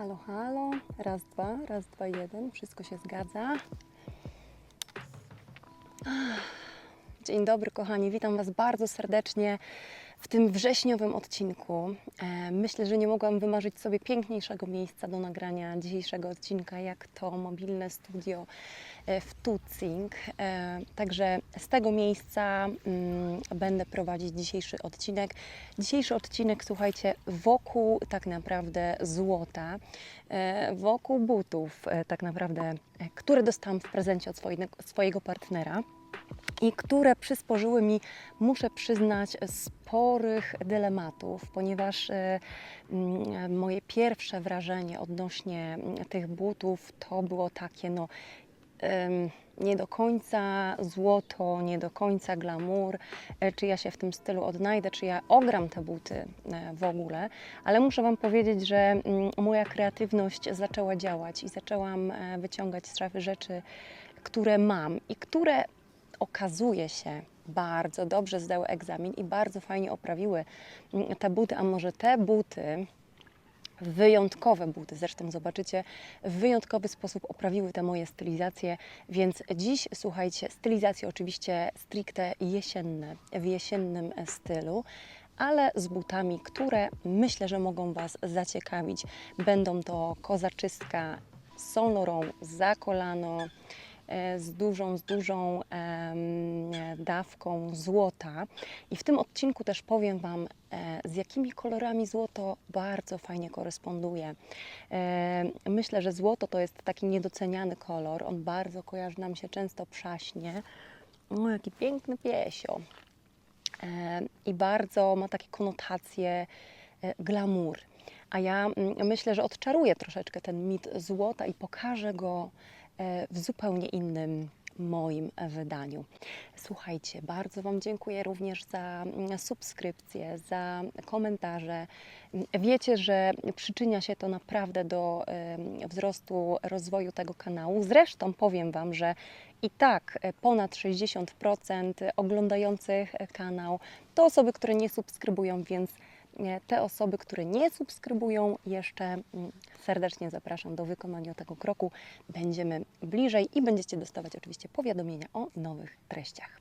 Halo, halo. Raz, dwa, raz, dwa, jeden. Wszystko się zgadza. Dzień dobry, kochani. Witam Was bardzo serdecznie w tym wrześniowym odcinku. E, Myślę, że nie mogłam wymarzyć sobie piękniejszego miejsca do nagrania dzisiejszego odcinka, jak to mobilne studio e, w Tucing. E, Także z tego miejsca mm, będę prowadzić dzisiejszy odcinek. Dzisiejszy odcinek, słuchajcie, wokół tak naprawdę złota, wokół butów, tak naprawdę, które dostałam w prezencie od swojego partnera i które przysporzyły mi, muszę przyznać, sporych dylematów, ponieważ e, moje pierwsze wrażenie odnośnie tych butów to było takie, no, nie do końca złoto, nie do końca glamour, e, czy ja się w tym stylu odnajdę, czy ja ogram te buty e, w ogóle, ale muszę Wam powiedzieć, że moja kreatywność zaczęła działać i zaczęłam wyciągać z szafy rzeczy, które mam i które okazuje się bardzo dobrze zdały egzamin i bardzo fajnie oprawiły mm, te buty, a może te buty, wyjątkowe buty, zresztą zobaczycie, w wyjątkowy sposób oprawiły te moje stylizacje, więc dziś słuchajcie, stylizacje oczywiście stricte jesienne, w jesiennym stylu, ale z butami, które myślę, że mogą Was zaciekawić. Będą to kozaczystka Saint Laurent za kolano, z dużą, z dużą dawką złota. I w tym odcinku też powiem Wam, e, z jakimi kolorami złoto bardzo fajnie koresponduje. E, Myślę, że złoto to jest taki niedoceniany kolor. On bardzo kojarzy nam się często przaśnie. O, jaki piękny piesio. E, I bardzo ma takie konotacje e, glamour. A ja mm, myślę, że odczaruję troszeczkę ten mit złota i pokażę go e, w zupełnie innym moim wydaniu. Słuchajcie, bardzo Wam dziękuję również za mm, subskrypcje, za komentarze. Wiecie, że przyczynia się to naprawdę do wzrostu rozwoju tego kanału. Zresztą powiem Wam, że i tak e, ponad 60% oglądających kanał to osoby, które nie subskrybują, więc e, te osoby, które nie subskrybują, jeszcze mm, serdecznie zapraszam do wykonania tego kroku. Będziemy bliżej i będziecie dostawać oczywiście powiadomienia o nowych treściach.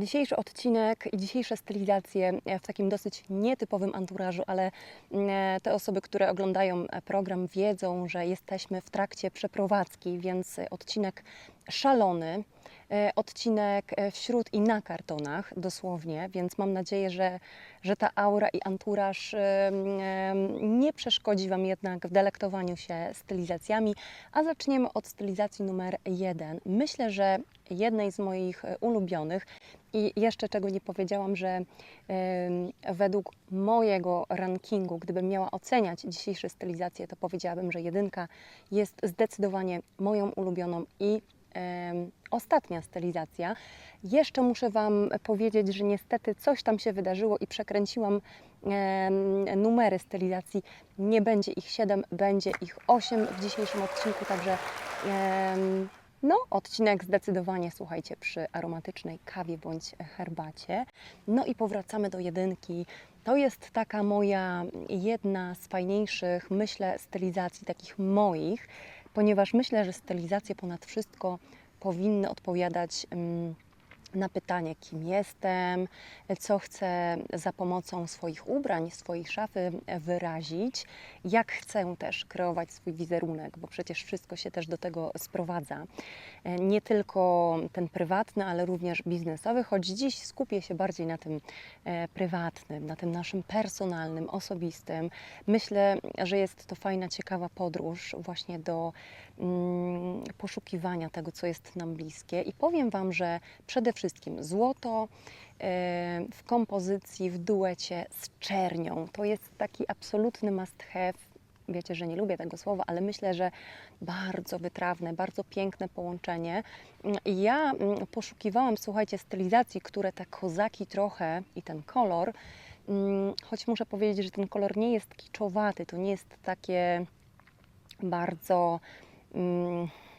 Dzisiejszy odcinek i dzisiejsze stylizacje w takim dosyć nietypowym anturażu, ale e, te osoby, które oglądają program, wiedzą, że jesteśmy w trakcie przeprowadzki, więc odcinek szalony, e, odcinek e, wśród i na kartonach, dosłownie, więc mam nadzieję, że, że ta aura i anturaż e, nie przeszkodzi Wam jednak w delektowaniu się stylizacjami. A zaczniemy od stylizacji numer jeden. Myślę, że jednej z moich ulubionych i jeszcze czego nie powiedziałam, że em, według mojego rankingu, gdybym miała oceniać dzisiejsze stylizacje, to powiedziałabym, że jedynka jest zdecydowanie moją ulubioną i ostatnia stylizacja. Jeszcze muszę Wam powiedzieć, że niestety coś tam się wydarzyło i przekręciłam numery stylizacji. Nie będzie ich 7, będzie ich 8 w dzisiejszym odcinku, także no, odcinek zdecydowanie, słuchajcie, przy aromatycznej kawie bądź herbacie. No i powracamy do jedynki. To jest taka moja jedna z fajniejszych, myślę, stylizacji takich moich, ponieważ myślę, że stylizacje ponad wszystko powinny odpowiadać mm, na pytanie, kim jestem, co chcę za pomocą swoich ubrań, swojej szafy wyrazić, jak chcę też kreować swój wizerunek, bo przecież wszystko się też do tego sprowadza. Nie tylko ten prywatny, ale również biznesowy, choć dziś skupię się bardziej na tym e, prywatnym, na tym naszym personalnym, osobistym. Myślę, że jest to fajna, ciekawa podróż właśnie do poszukiwania tego, co jest nam bliskie. I powiem Wam, że przede wszystkim złoto e, w kompozycji, w duecie z czernią. To jest taki absolutny must have. wiecie, że nie lubię tego słowa, ale myślę, że bardzo wytrawne, bardzo piękne połączenie. I ja mm, poszukiwałam, słuchajcie, stylizacji, które te kozaki trochę i ten kolor, mm, choć muszę powiedzieć, że ten kolor nie jest kiczowaty, to nie jest takie bardzo, mm,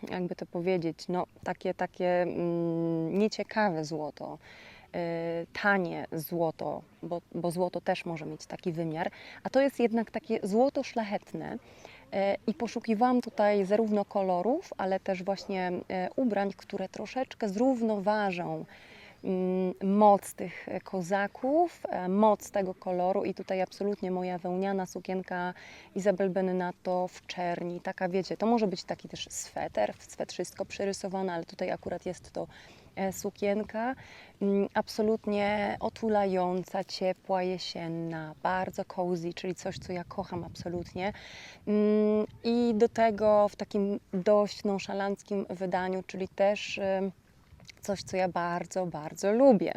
jakby to powiedzieć, no takie, takie mm, nieciekawe złoto, y, tanie złoto, bo, bo złoto też może mieć taki wymiar, a to jest jednak takie złoto szlachetne. y, I poszukiwałam tutaj zarówno kolorów, ale też właśnie y, ubrań, które troszeczkę zrównoważą mm, moc tych e, kozaków, e, moc tego koloru i tutaj absolutnie moja wełniana sukienka Izabel Bennato w czerni, taka wiecie, to może być taki też sweter, swet wszystko przerysowane, ale tutaj akurat jest to e, sukienka, mm, absolutnie otulająca, ciepła, jesienna, bardzo cozy, czyli coś, co ja kocham absolutnie. Mm, i do tego w takim dość nonszalanckim wydaniu, czyli też coś, co ja bardzo, bardzo lubię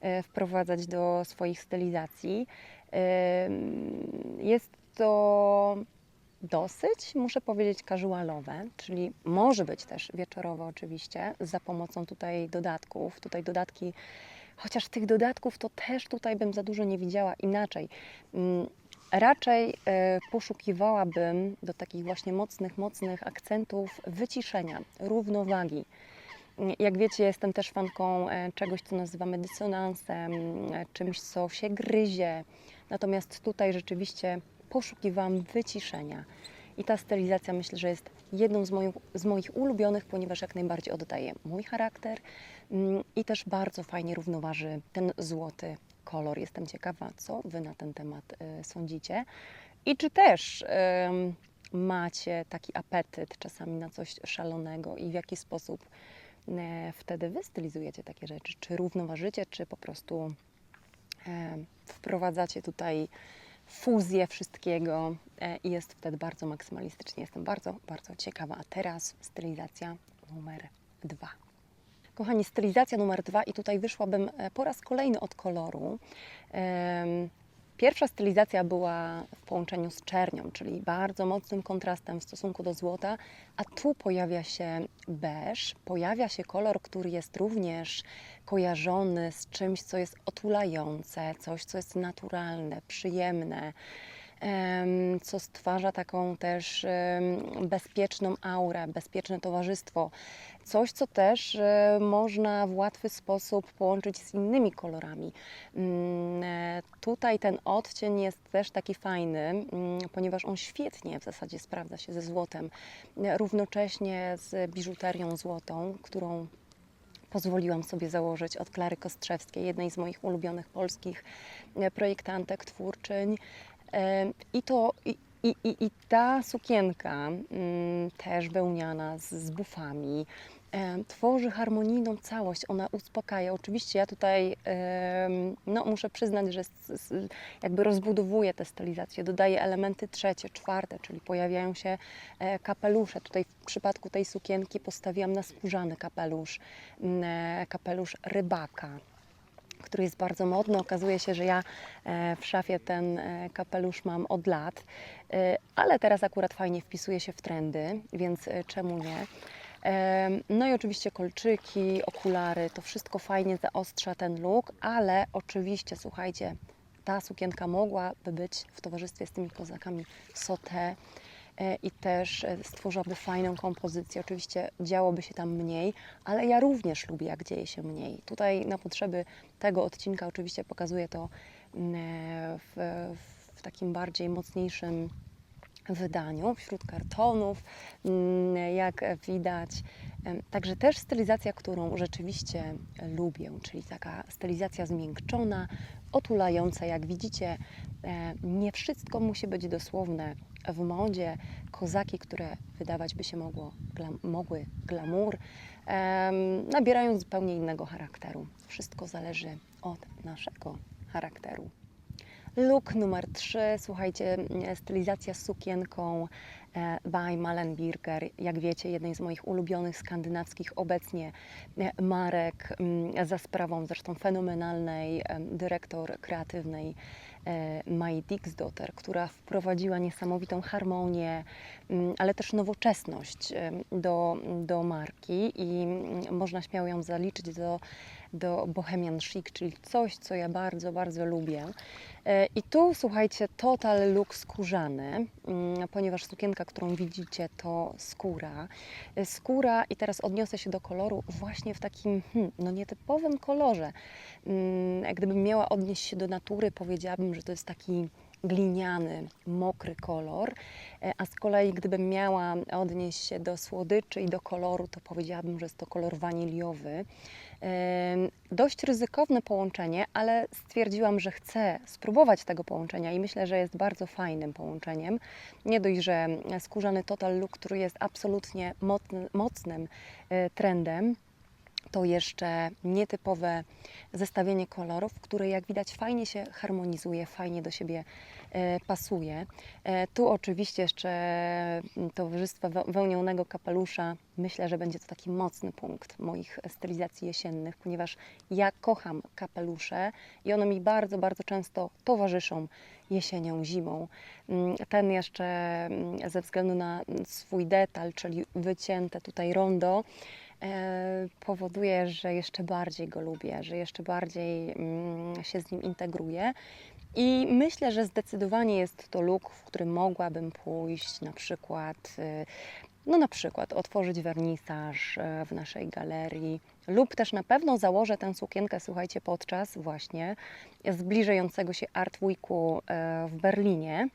e, wprowadzać do swoich stylizacji. Em, Jest to dosyć, muszę powiedzieć, casualowe, czyli może być też wieczorowe oczywiście, za pomocą tutaj dodatków. Tutaj dodatki, chociaż tych dodatków to też tutaj bym za dużo nie widziała inaczej. Mm, Raczej e, poszukiwałabym do takich właśnie mocnych, mocnych akcentów wyciszenia, równowagi. Jak wiecie, jestem też fanką e, czegoś, co nazywamy dysonansem, e, czymś, co się gryzie. Natomiast tutaj rzeczywiście poszukiwałam wyciszenia. I ta stylizacja myślę, że jest jedną z moich, z moich ulubionych, ponieważ jak najbardziej oddaje mój charakter mm, i też bardzo fajnie równoważy ten złoty kolor. Jestem ciekawa, co Wy na ten temat e, sądzicie. I czy też macie taki apetyt czasami na coś szalonego i w jaki sposób wtedy Wy stylizujecie takie rzeczy? Czy równoważycie, czy po prostu e, wprowadzacie tutaj fuzję wszystkiego e, i jest wtedy bardzo maksymalistycznie. Jestem bardzo, bardzo ciekawa. A teraz stylizacja numer dwa. Kochani, stylizacja numer dwa i tutaj wyszłabym e, po raz kolejny od koloru. Pierwsza stylizacja była w połączeniu z czernią, czyli bardzo mocnym kontrastem w stosunku do złota, a tu pojawia się beż, pojawia się kolor, który jest również kojarzony z czymś, co jest otulające, coś, co jest naturalne, przyjemne, em, co stwarza taką też bezpieczną aurę, bezpieczne towarzystwo. Coś, co też e, można w łatwy sposób połączyć z innymi kolorami. Mm, e, Tutaj ten odcień jest też taki fajny, mm, ponieważ on świetnie w zasadzie sprawdza się ze złotem, równocześnie z biżuterią złotą, którą pozwoliłam sobie założyć od Klary Kostrzewskiej, jednej z moich ulubionych polskich e, projektantek, twórczyń. I to i, i, i, ta sukienka, mm, też wełniana z, z bufami, tworzy harmonijną całość, ona uspokaja. Oczywiście ja tutaj no, muszę przyznać, że jakby rozbudowuję tę stylizację, dodaję elementy trzecie, czwarte, czyli pojawiają się e, kapelusze. Tutaj w przypadku tej sukienki postawiłam na skórzany kapelusz, e, kapelusz rybaka który jest bardzo modny. Okazuje się, że ja e, w szafie ten e, kapelusz mam od lat, e, ale teraz akurat fajnie wpisuje się w trendy, więc czemu nie? No i oczywiście kolczyki, okulary, to wszystko fajnie zaostrza ten look, ale oczywiście, słuchajcie, ta sukienka mogłaby być w towarzystwie z tymi kozakami sauté e, i też e, stworzyłaby fajną kompozycję. Oczywiście działoby się tam mniej, ale ja również lubię, jak dzieje się mniej. Tutaj na potrzeby tego odcinka oczywiście pokazuję to mm, e, w, w takim bardziej mocniejszym wydaniu, wśród kartonów, mm, jak widać. Także też stylizacja, którą rzeczywiście lubię, czyli taka stylizacja zmiękczona, otulająca. Jak widzicie, e, nie wszystko musi być dosłowne w modzie. Kozaki, które wydawać by się mogło, glam, mogły glamour, em, nabierają zupełnie innego charakteru. Wszystko zależy od naszego charakteru. Look numer 3, słuchajcie, stylizacja z sukienką e, by Malen Birger. Jak wiecie, jednej z moich ulubionych skandynawskich obecnie e, marek, mm, za sprawą zresztą fenomenalnej dyrektor kreatywnej e, Mai Dixdotter, która wprowadziła niesamowitą harmonię, mm, ale też nowoczesność do, do marki i mm, można śmiało ją zaliczyć do, do Bohemian Chic, czyli coś, co ja bardzo, bardzo lubię. E, I tu słuchajcie, total look skórzany, mm, ponieważ sukienka, którą widzicie, to skóra. E, Skóra, i teraz odniosę się do koloru, właśnie w takim hmm, no nietypowym kolorze. Mm, Gdybym miała odnieść się do natury, powiedziałabym, że to jest taki gliniany, mokry kolor, E, a z kolei gdybym miała odnieść się do słodyczy i do koloru, to powiedziałabym, że jest to kolor waniliowy. Dość ryzykowne połączenie, ale stwierdziłam, że chcę spróbować tego połączenia i myślę, że jest bardzo fajnym połączeniem. Nie dość, że skórzany Total Look, który jest absolutnie mocny, mocnym e, trendem, to jeszcze nietypowe zestawienie kolorów, które jak widać fajnie się harmonizuje, fajnie do siebie e, pasuje. E, tu oczywiście jeszcze mm, towarzystwo we- wełnionego kapelusza. Myślę, że będzie to taki mocny punkt moich stylizacji jesiennych, ponieważ ja kocham kapelusze i one mi bardzo, bardzo często towarzyszą jesienią, zimą. Mm, Ten jeszcze mm, ze względu na swój detal, czyli wycięte tutaj rondo, powoduje, że jeszcze bardziej go lubię, że jeszcze bardziej mm, się z nim integruję. I myślę, że zdecydowanie jest to look, w którym mogłabym pójść na przykład, y, no na przykład otworzyć wernisaż e, w naszej galerii lub też na pewno założę tę sukienkę, słuchajcie, podczas właśnie zbliżającego się Art Weeku e, w Berlinie.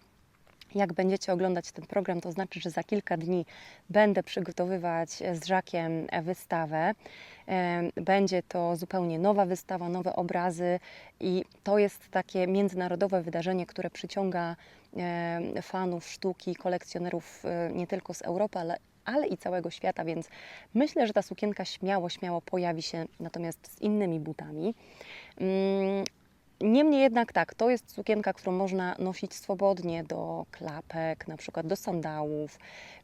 Jak będziecie oglądać ten program, to znaczy, że za kilka dni będę przygotowywać z Żakiem wystawę. Em, Będzie to zupełnie nowa wystawa, nowe obrazy i to jest takie międzynarodowe wydarzenie, które przyciąga fanów sztuki, kolekcjonerów e, nie tylko z Europy, ale, ale i całego świata, więc myślę, że ta sukienka śmiało, śmiało pojawi się natomiast z innymi butami. Niemniej jednak tak, to jest sukienka, którą można nosić swobodnie do klapek, na przykład do sandałów,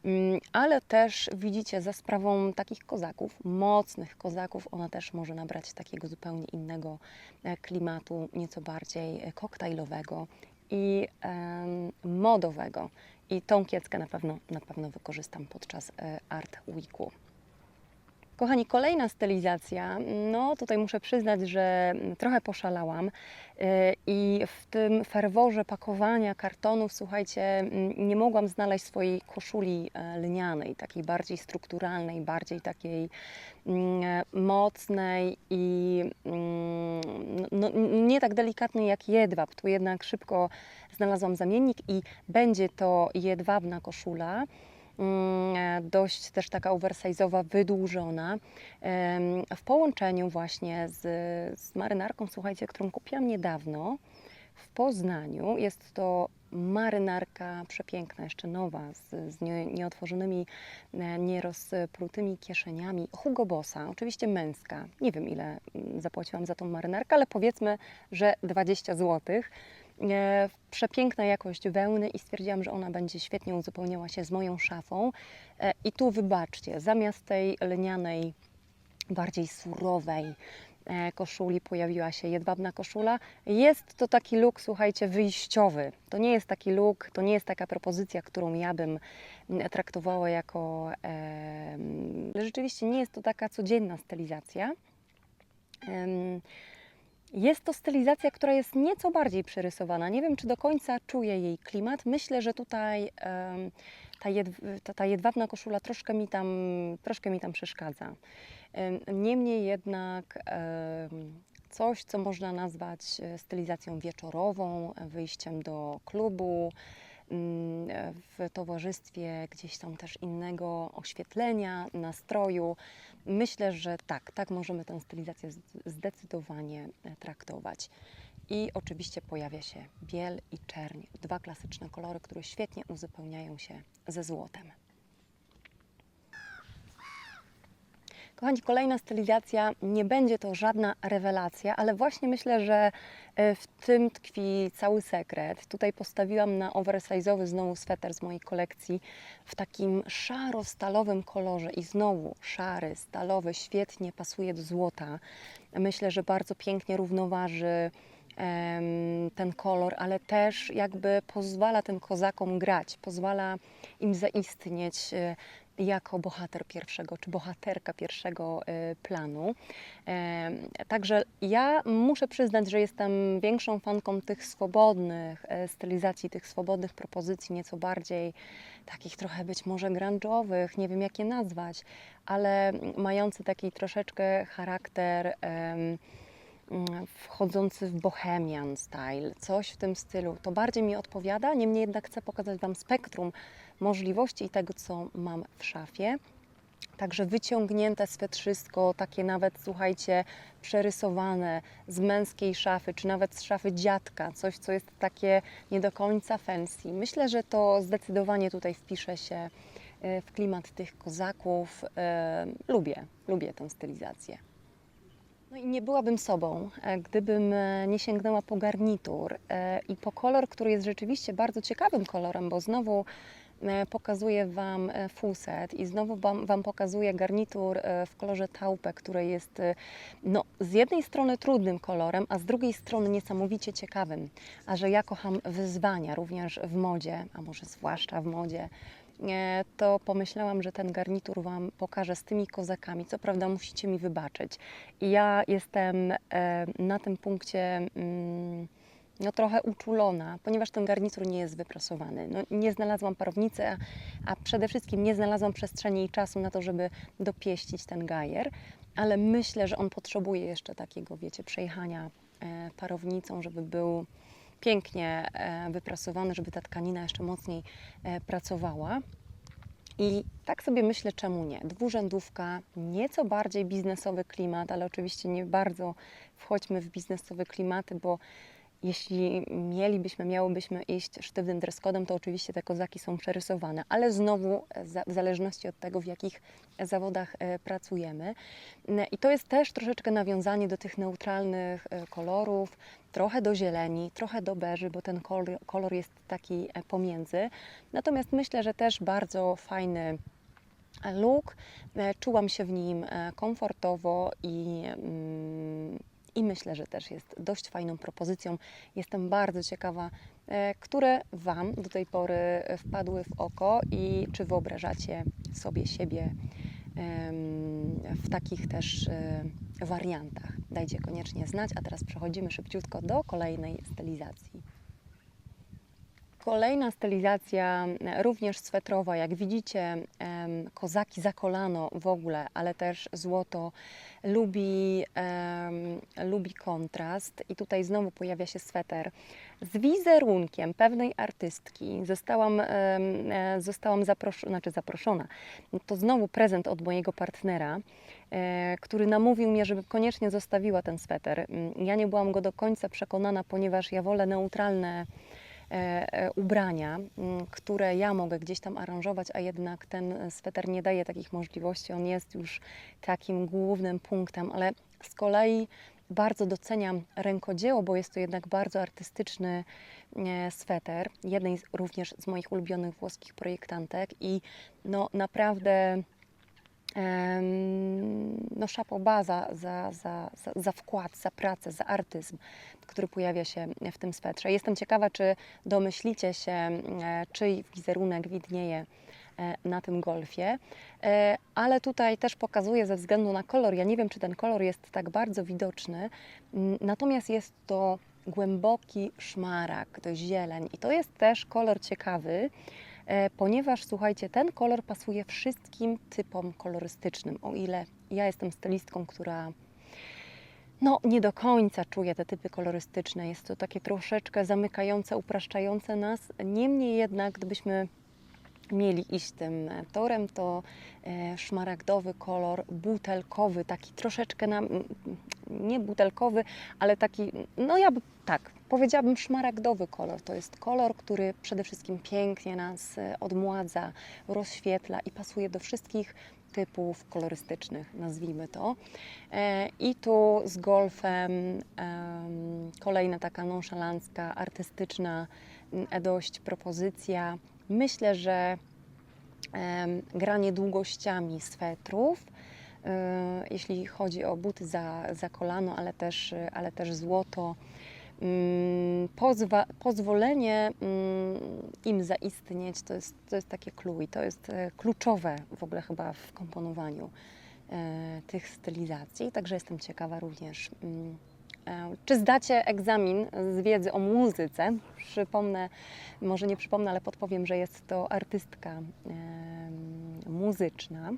mm, ale też widzicie za sprawą takich kozaków, mocnych kozaków, ona też może nabrać takiego zupełnie innego e, klimatu, nieco bardziej e, koktajlowego i modowego. I tą kieckę na pewno, na pewno wykorzystam podczas e, Art Weeku. Kochani, kolejna stylizacja. No tutaj muszę przyznać, że trochę poszalałam yy, i w tym ferworze pakowania kartonów, słuchajcie, mm, nie mogłam znaleźć swojej koszuli e, lnianej, takiej bardziej strukturalnej, bardziej takiej mm, e, mocnej i mm, no, nie tak delikatnej jak jedwab. Tu jednak szybko znalazłam zamiennik i będzie to jedwabna koszula. Mm, e, dość też taka oversize'owa, wydłużona, w połączeniu właśnie z, z marynarką, słuchajcie, którą kupiłam niedawno w Poznaniu. Jest to marynarka przepiękna, jeszcze nowa, z, z nie, nieotworzonymi, e, nierozprutymi kieszeniami. Hugo Bossa, oczywiście męska. Nie wiem, ile mm, zapłaciłam za tą marynarkę, ale powiedzmy, że 20 złotych przepiękna jakość wełny i stwierdziłam, że ona będzie świetnie uzupełniała się z moją szafą. E, I tu wybaczcie, zamiast tej lnianej, bardziej surowej e, koszuli pojawiła się jedwabna koszula. Jest to taki look, słuchajcie, wyjściowy. To nie jest taki look, to nie jest taka propozycja, którą ja bym traktowała jako... E, rzeczywiście nie jest to taka codzienna stylizacja. Jest to stylizacja, która jest nieco bardziej przerysowana. Nie wiem, czy do końca czuję jej klimat. Myślę, że tutaj em, ta, jedw- ta, jedwabna koszula troszkę mi tam, troszkę mi tam przeszkadza. Em, Niemniej jednak em, coś, co można nazwać e, stylizacją wieczorową, e, wyjściem do klubu, w towarzystwie gdzieś tam też innego oświetlenia, nastroju. Myślę, że tak, tak możemy tę stylizację zdecydowanie e, traktować. I oczywiście pojawia się biel i czerń, dwa klasyczne kolory, które świetnie uzupełniają się ze złotem. Kochani, kolejna stylizacja nie będzie to żadna rewelacja, ale właśnie myślę, że e, w tym tkwi cały sekret. Tutaj postawiłam na oversize'owy znowu sweter z mojej kolekcji w takim szaro-stalowym kolorze i znowu szary, stalowy, świetnie pasuje do złota. Myślę, że bardzo pięknie równoważy ten kolor, ale też jakby pozwala tym kozakom grać, pozwala im zaistnieć e, jako bohater pierwszego czy bohaterka pierwszego e, planu. Em, Także ja muszę przyznać, że jestem większą fanką tych swobodnych e, stylizacji, tych swobodnych propozycji, nieco bardziej takich trochę być może grunge'owych, nie wiem jak je nazwać, ale mający taki troszeczkę charakter wchodzący w bohemian style, coś w tym stylu. To bardziej mi odpowiada, niemniej jednak chcę pokazać Wam spektrum możliwości i tego, co mam w szafie. Także wyciągnięte swetrzysko, takie nawet, słuchajcie, przerysowane z męskiej szafy, czy nawet z szafy dziadka, coś, co jest takie nie do końca fancy. Myślę, że to zdecydowanie tutaj wpisze się e, w klimat tych kozaków. E, Lubię, lubię tę stylizację. No i nie byłabym sobą, e, gdybym nie sięgnęła po garnitur i po kolor, który jest rzeczywiście bardzo ciekawym kolorem, bo znowu pokazuję Wam e, full set i znowu Wam, wam pokazuję garnitur e, w kolorze taupe, który jest e, no, z jednej strony trudnym kolorem, a z drugiej strony niesamowicie ciekawym. A że ja kocham wyzwania również w modzie, a może zwłaszcza w modzie, e, to pomyślałam, że ten garnitur Wam pokażę z tymi kozakami. Co prawda musicie mi wybaczyć. I ja jestem e, na tym punkcie mm, no, trochę uczulona, ponieważ ten garnitur nie jest wyprasowany. No, nie znalazłam parownicy, a, a przede wszystkim nie znalazłam przestrzeni i czasu na to, żeby dopieścić ten gajer, ale myślę, że on potrzebuje jeszcze takiego, wiecie, przejechania e, parownicą, żeby był pięknie e, wyprasowany, żeby ta tkanina jeszcze mocniej e, pracowała. I tak sobie myślę, czemu nie? Dwurzędówka, nieco bardziej biznesowy klimat, ale oczywiście nie bardzo wchodźmy w biznesowe klimaty, bo jeśli mielibyśmy, miałybyśmy iść sztywnym dress codem, to oczywiście te kozaki są przerysowane, ale znowu e, w zależności od tego, w jakich zawodach e, pracujemy. I to jest też troszeczkę nawiązanie do tych neutralnych e, kolorów, trochę do zieleni, trochę do beży, bo ten kolor, kolor jest taki e, pomiędzy. Natomiast myślę, że też bardzo fajny look. E, Czułam się w nim e, komfortowo i, mm, i myślę, że też jest dość fajną propozycją. Jestem bardzo ciekawa, e, które Wam do tej pory wpadły w oko i czy wyobrażacie sobie siebie w takich też e, wariantach. Dajcie koniecznie znać, a teraz przechodzimy szybciutko do kolejnej stylizacji. Kolejna stylizacja, e, również swetrowa, jak widzicie, kozaki za kolano w ogóle, ale też złoto lubi, lubi kontrast. I tutaj znowu pojawia się sweter z wizerunkiem pewnej artystki. Zostałam, e, zostałam zaproszona, znaczy zaproszona. To znowu prezent od mojego partnera, e, który namówił mnie, żeby koniecznie zostawiła ten sweter. Mm, Ja nie byłam go do końca przekonana, ponieważ ja wolę neutralne ubrania, m, które ja mogę gdzieś tam aranżować, a jednak ten sweter nie daje takich możliwości. On jest już takim głównym punktem, ale z kolei bardzo doceniam rękodzieło, bo jest to jednak bardzo artystyczny e, sweter, jednej również z moich ulubionych włoskich projektantek i no naprawdę no szapoba za, za, za, za, wkład, za pracę, za artyzm, który pojawia się w tym swetrze. Jestem ciekawa, czy domyślicie się, e, czyj wizerunek widnieje e, na tym golfie, E, ale tutaj też pokazuję ze względu na kolor, ja nie wiem, czy ten kolor jest tak bardzo widoczny, m, natomiast jest to głęboki szmaragd, to zieleń i to jest też kolor ciekawy, ponieważ słuchajcie, ten kolor pasuje wszystkim typom kolorystycznym. O ile ja jestem stylistką, która no, nie do końca czuje te typy kolorystyczne, jest to takie troszeczkę zamykające, upraszczające nas. Niemniej jednak, gdybyśmy mieli iść tym e, torem, to e, szmaragdowy kolor, butelkowy, taki troszeczkę nam, nie butelkowy, ale taki, no ja tak, powiedziałabym szmaragdowy kolor. To jest kolor, który przede wszystkim pięknie nas e, odmładza, rozświetla i pasuje do wszystkich typów kolorystycznych, nazwijmy to. I tu z golfem em, kolejna taka nonszalancka, artystyczna dość propozycja. Myślę, że granie długościami swetrów, e, jeśli chodzi o buty za, za kolano, ale też, ale też złoto, mm, pozwa, pozwolenie mm, im zaistnieć, to jest, to jest takie i to jest e, kluczowe w ogóle chyba w komponowaniu e, tych stylizacji. Także jestem ciekawa również, mm, czy zdacie egzamin z wiedzy o muzyce. Przypomnę, może nie przypomnę, ale podpowiem, że jest to artystka muzyczna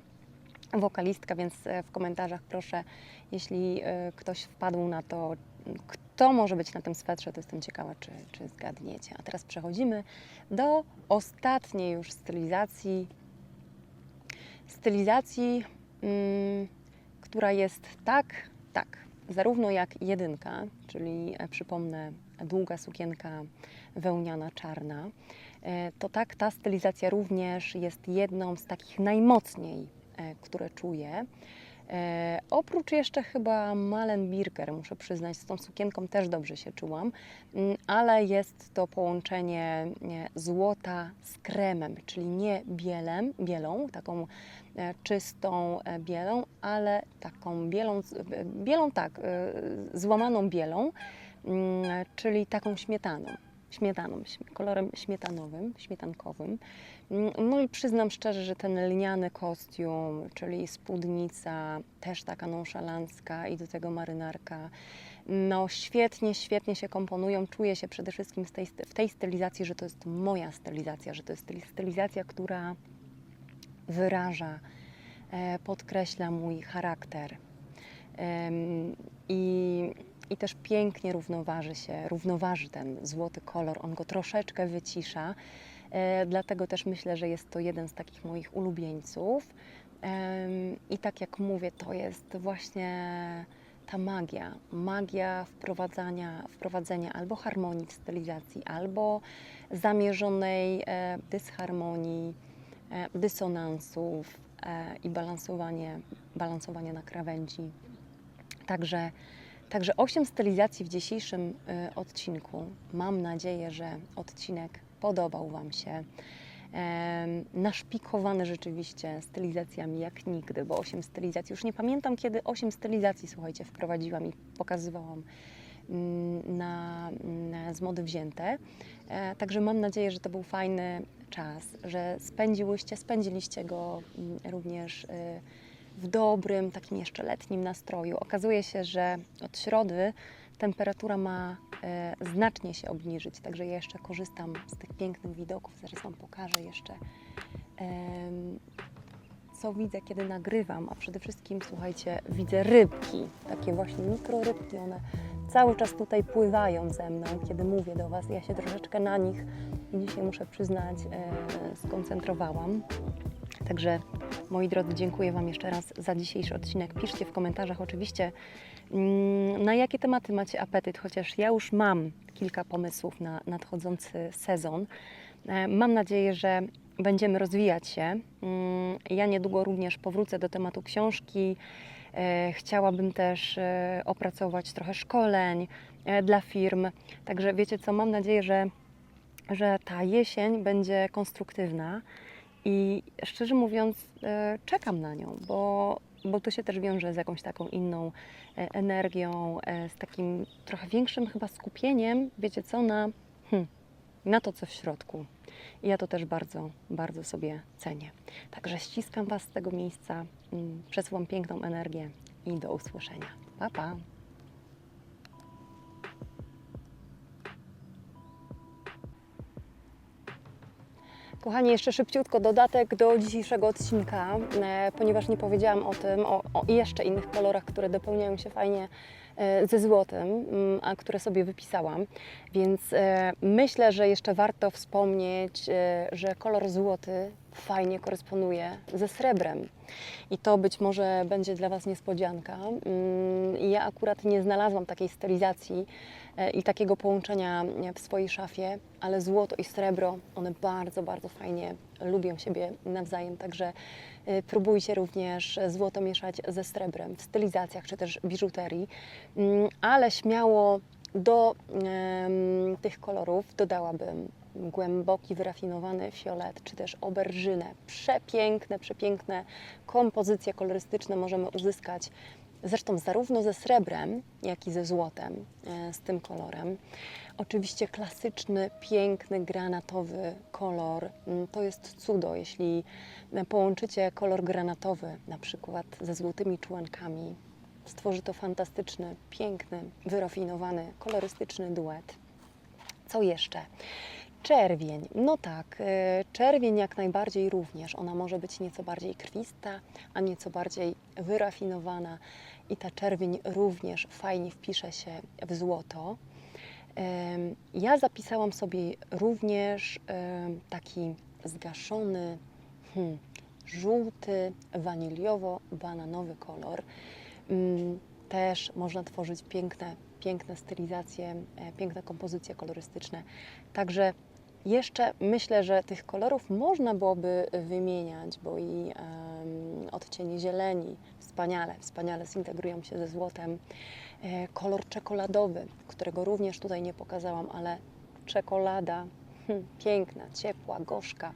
wokalistka, więc e, w komentarzach proszę, jeśli e, ktoś wpadł na to, kto może być na tym swetrze, to jestem ciekawa, czy, czy zgadniecie. A teraz przechodzimy do ostatniej już stylizacji. Stylizacji, mm, która jest tak, tak, zarówno jak jedynka, czyli e, przypomnę, długa sukienka wełniana czarna, e, to tak ta stylizacja również jest jedną z takich najmocniej e, które czuję. E, oprócz jeszcze chyba Malen Birker, muszę przyznać, z tą sukienką też dobrze się czułam, mm, ale jest to połączenie złota z kremem, czyli nie bielem, bielą, taką e, czystą e, bielą, ale taką bielą, e, bielą tak, złamaną bielą, mm, czyli taką śmietaną. Śmietaną, śm- kolorem śmietanowym, śmietankowym. Mm, No i przyznam szczerze, że ten lniany kostium, czyli spódnica, też taka nonszalancka i do tego marynarka, no świetnie, świetnie się komponują. Czuję się przede wszystkim tej, w tej stylizacji, że to jest moja stylizacja, że to jest styl- stylizacja, która wyraża, e, podkreśla mój charakter. I, I też pięknie równoważy się, równoważy ten złoty kolor, on go troszeczkę wycisza. E, dlatego też myślę, że jest to jeden z takich moich ulubieńców. I tak jak mówię, to jest właśnie ta magia, magia wprowadzania, wprowadzenia albo harmonii w stylizacji, albo zamierzonej e, dysharmonii, e, dysonansów i balansowanie, balansowanie na krawędzi. Także, także 8 stylizacji w dzisiejszym e, odcinku. Mam nadzieję, że odcinek podobał Wam się. Em, naszpikowany rzeczywiście stylizacjami jak nigdy, bo 8 stylizacji, już nie pamiętam kiedy 8 stylizacji, słuchajcie, wprowadziłam i pokazywałam mm, na, na, z mody wzięte. E, także mam nadzieję, że to był fajny czas, że spędziłyście, spędziliście go mm, również y, w dobrym, takim jeszcze letnim nastroju. Okazuje się, że od środy temperatura ma e, znacznie się obniżyć, także ja jeszcze korzystam z tych pięknych widoków. Zaraz Wam pokażę jeszcze, em, co widzę, kiedy nagrywam, a przede wszystkim, słuchajcie, widzę rybki, takie właśnie mikrorybki, one cały czas tutaj pływają ze mną, kiedy mówię do Was. Ja się troszeczkę na nich dzisiaj, muszę przyznać, e, skoncentrowałam. Także moi drodzy, dziękuję Wam jeszcze raz za dzisiejszy odcinek. Piszcie w komentarzach oczywiście, mm, na jakie tematy macie apetyt, chociaż ja już mam kilka pomysłów na nadchodzący sezon. E, Mam nadzieję, że będziemy rozwijać się. Mm, Ja niedługo również powrócę do tematu książki. E, Chciałabym też e, opracować trochę szkoleń dla firm. Także wiecie co, mam nadzieję, że, że ta jesień będzie konstruktywna. I szczerze mówiąc, e, czekam na nią, bo, bo to się też wiąże z jakąś taką inną e, energią, e, z takim trochę większym chyba skupieniem, wiecie co, na, hmm, na to, co w środku. I ja to też bardzo, bardzo sobie cenię. Także ściskam Was z tego miejsca, mm, przesyłam piękną energię i do usłyszenia. Pa, pa! Kochani, jeszcze szybciutko dodatek do dzisiejszego odcinka, e, ponieważ nie powiedziałam o tym, o, o jeszcze innych kolorach, które dopełniają się fajnie e, ze złotem, mm, a które sobie wypisałam. Więc e, myślę, że jeszcze warto wspomnieć, że kolor złoty fajnie koresponduje ze srebrem. I to być może będzie dla Was niespodzianka. Mm, Ja akurat nie znalazłam takiej stylizacji e, i takiego połączenia e, w swojej szafie, ale złoto i srebro, one bardzo, bardzo fajnie lubią siebie nawzajem, także e, próbujcie również złoto mieszać ze srebrem w stylizacjach czy też biżuterii, Mm, ale śmiało do tych kolorów dodałabym głęboki, wyrafinowany fiolet, czy też oberżynę. Przepiękne, przepiękne kompozycje kolorystyczne możemy uzyskać zresztą zarówno ze srebrem, jak i ze złotem, e, z tym kolorem. Oczywiście klasyczny, piękny, granatowy kolor. Mm, To jest cudo, jeśli e, połączycie kolor granatowy na przykład ze złotymi członkami. Stworzy to fantastyczny, piękny, wyrafinowany, kolorystyczny duet. Co jeszcze? Czerwień. No tak, e, czerwień jak najbardziej również. Ona może być nieco bardziej krwista, a nieco bardziej wyrafinowana. I ta czerwień również fajnie wpisze się w złoto. Ja zapisałam sobie również taki zgaszony, hmm, żółty, waniliowo-bananowy kolor. Mm, Też można tworzyć piękne, piękne stylizacje, e, piękne kompozycje kolorystyczne. Także jeszcze myślę, że tych kolorów można byłoby wymieniać, bo i odcienie zieleni wspaniale, wspaniale zintegrują się ze złotem. E, kolor czekoladowy, którego również tutaj nie pokazałam, ale czekolada hmm, piękna, ciepła, gorzka,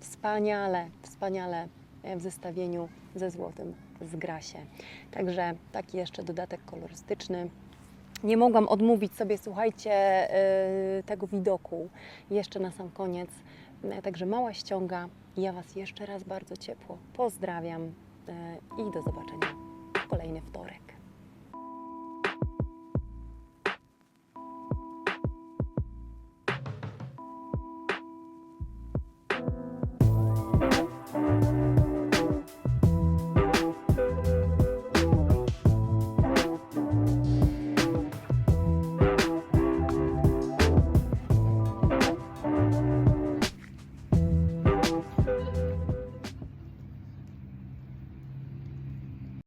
wspaniale, wspaniale e, w zestawieniu ze złotym zgra się. Także taki jeszcze dodatek kolorystyczny. Nie mogłam odmówić sobie, słuchajcie, e, tego widoku jeszcze na sam koniec. E, Także mała ściąga. Ja Was jeszcze raz bardzo ciepło pozdrawiam e, i do zobaczenia w kolejny wtorek.